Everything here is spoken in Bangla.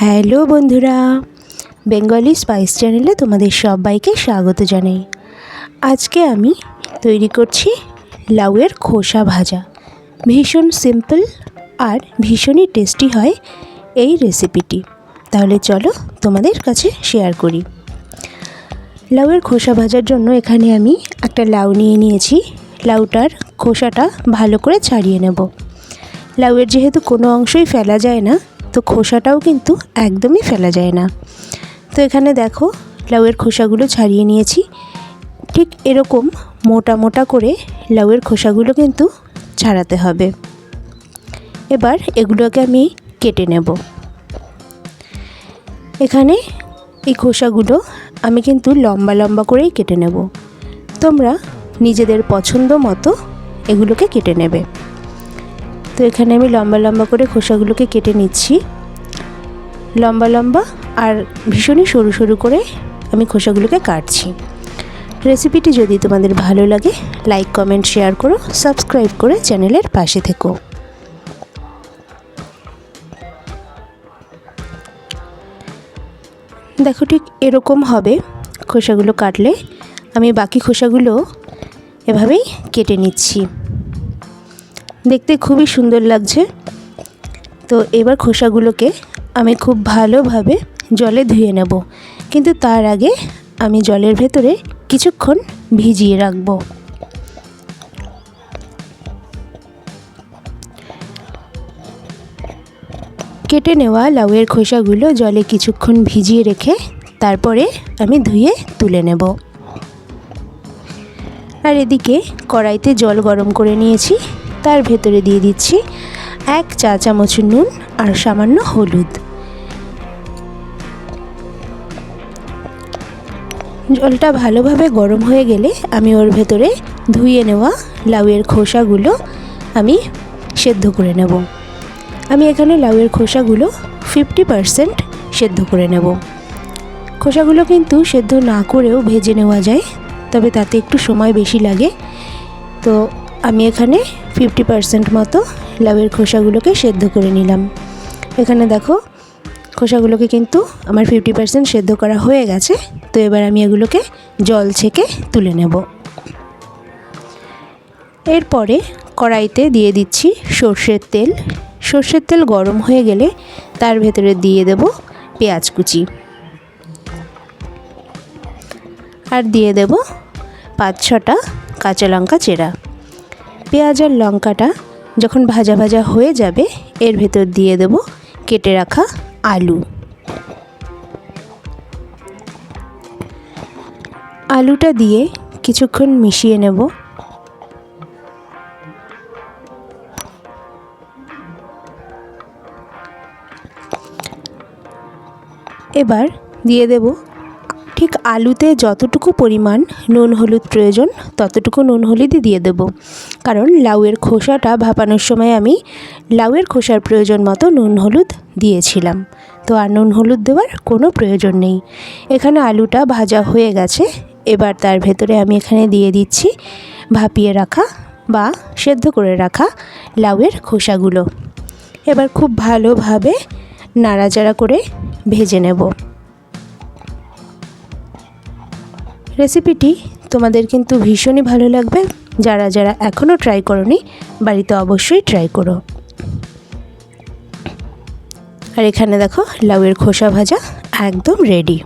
হ্যালো বন্ধুরা, বেঙ্গলি স্পাইস চ্যানেলে তোমাদের সবাইকে স্বাগত জানাই। আজকে আমি তৈরি করছি লাউয়ের খোসা ভাজা। ভীষণ সিম্পল আর ভীষণই টেস্টি হয় এই রেসিপিটি। তাহলে চলো তোমাদের কাছে শেয়ার করি। লাউয়ের খোসা ভাজার জন্য এখানে আমি একটা লাউ নিয়ে নিয়েছি। লাউটার খোসাটা ভালো করে ছাড়িয়ে নেব। লাউয়ের যেহেতু কোনো অংশই ফেলা যায় না তো খোসাটাও কিন্তু একদমই ফেলা যায় না। তো এখানে দেখো, লাউয়ের খোসাগুলো ছাড়িয়ে নিয়েছি। ঠিক এরকম মোটা মোটা করে লাউয়ের খোসাগুলো কিন্তু ছাড়াতে হবে। এবার এগুলোকে আমি কেটে নেব। এখানে এই খোসাগুলো আমি কিন্তু লম্বা লম্বা করেই কেটে নেব। তোমরা নিজেদের পছন্দ মতো এগুলোকে কেটে নেবে। তো এখানে আমি লম্বা লম্বা করে খোসাগুলোকে কেটে নিচ্ছি। লম্বা লম্বা আর ভীষণই সরু সরু করে আমি খোসাগুলোকে কাটছি। রেসিপিটি যদি তোমাদের ভালো লাগে, লাইক, কমেন্ট, শেয়ার করো, সাবস্ক্রাইব করে চ্যানেলের পাশে থেকো। দেখো ঠিক এরকম হবে, খোসাগুলো কাটলে আমি বাকি খোসাগুলো এভাবেই কেটে নিচ্ছি। দেখতে খুবই সুন্দর লাগছে। তো এবার খোসাগুলোকে আমি খুব ভালোভাবে জলে ধুয়ে নেব। কিন্তু তার আগে আমি জলের ভেতরে কিছুক্ষণ ভিজিয়ে রাখব। কেটে নেওয়া লাউয়ের খোসাগুলো জলে কিছুক্ষণ ভিজিয়ে রেখে তারপরে আমি ধুয়ে তুলে নেব। আর এদিকে কড়াইতে জল গরম করে নিয়েছি। তার ভেতরে দিয়ে দিচ্ছি এক চা চামচ নুন আর সামান্য হলুদ। জলটা ভালোভাবে গরম হয়ে গেলে আমি ওর ভেতরে ধুয়ে নেওয়া লাউয়ের খোসাগুলো আমি সেদ্ধ করে নেব। আমি এখানে লাউয়ের খোসাগুলো ফিফটি পারসেন্ট সেদ্ধ করে নেব। খোসাগুলো কিন্তু সেদ্ধ না করেও ভেজে নেওয়া যায়, তবে তাতে একটু সময় বেশি লাগে। তো আমি এখানে ফিফটি পারসেন্ট মতো লাউয়ের খোসাগুলোকে সেদ্ধ করে নিলাম। এখানে দেখো, খোসাগুলোকে কিন্তু আমার ফিফটি পারসেন্ট সেদ্ধ করা হয়ে গেছে, তো এবার আমি এগুলোকে জল ছেঁকে তুলে নেব। এরপরে কড়াইতে দিয়ে দিচ্ছি সর্ষের তেল। সর্ষের তেল গরম হয়ে গেলে তার ভেতরে দিয়ে দেব পেঁয়াজ কুচি। আর দিয়ে দেব পাঁচ ছটা কাঁচা লঙ্কা চেরা। পেঁয়াজ আর লঙ্কাটা যখন ভাজা ভাজা হয়ে যাবে, এর ভেতর দিয়ে দেব কেটে রাখা আলু। আলুটা দিয়ে কিছুক্ষণ মিশিয়ে নেব। এবার দিয়ে দেব ঠিক আলুতে যতটুকু পরিমাণ নুন হলুদ প্রয়োজন, ততটুকু নুন হলুদই দিয়ে দেব। কারণ লাউয়ের খোসাটা ভাপানোর সময় আমি লাউয়ের খোসার প্রয়োজন মতো নুন হলুদ দিয়েছিলাম। তো আর নুন হলুদ দেওয়ার কোনো প্রয়োজন নেই। এখানে আলুটা ভাজা হয়ে গেছে। এবার তার ভেতরে আমি এখানে দিয়ে দিচ্ছি ভাপিয়ে রাখা বা সেদ্ধ করে রাখা লাউয়ের খোসাগুলো। এবার খুব ভালোভাবে নাড়াচাড়া করে ভেজে নেব। রেসিপিটি তোমাদের কিন্তু ভীষণই ভালো লাগবে। যারা যারা এখনও ট্রাই করনি, বাড়িতে অবশ্যই ট্রাই করো। আর এখানে দেখো, লাউয়ের খোসা ভাজা একদম রেডি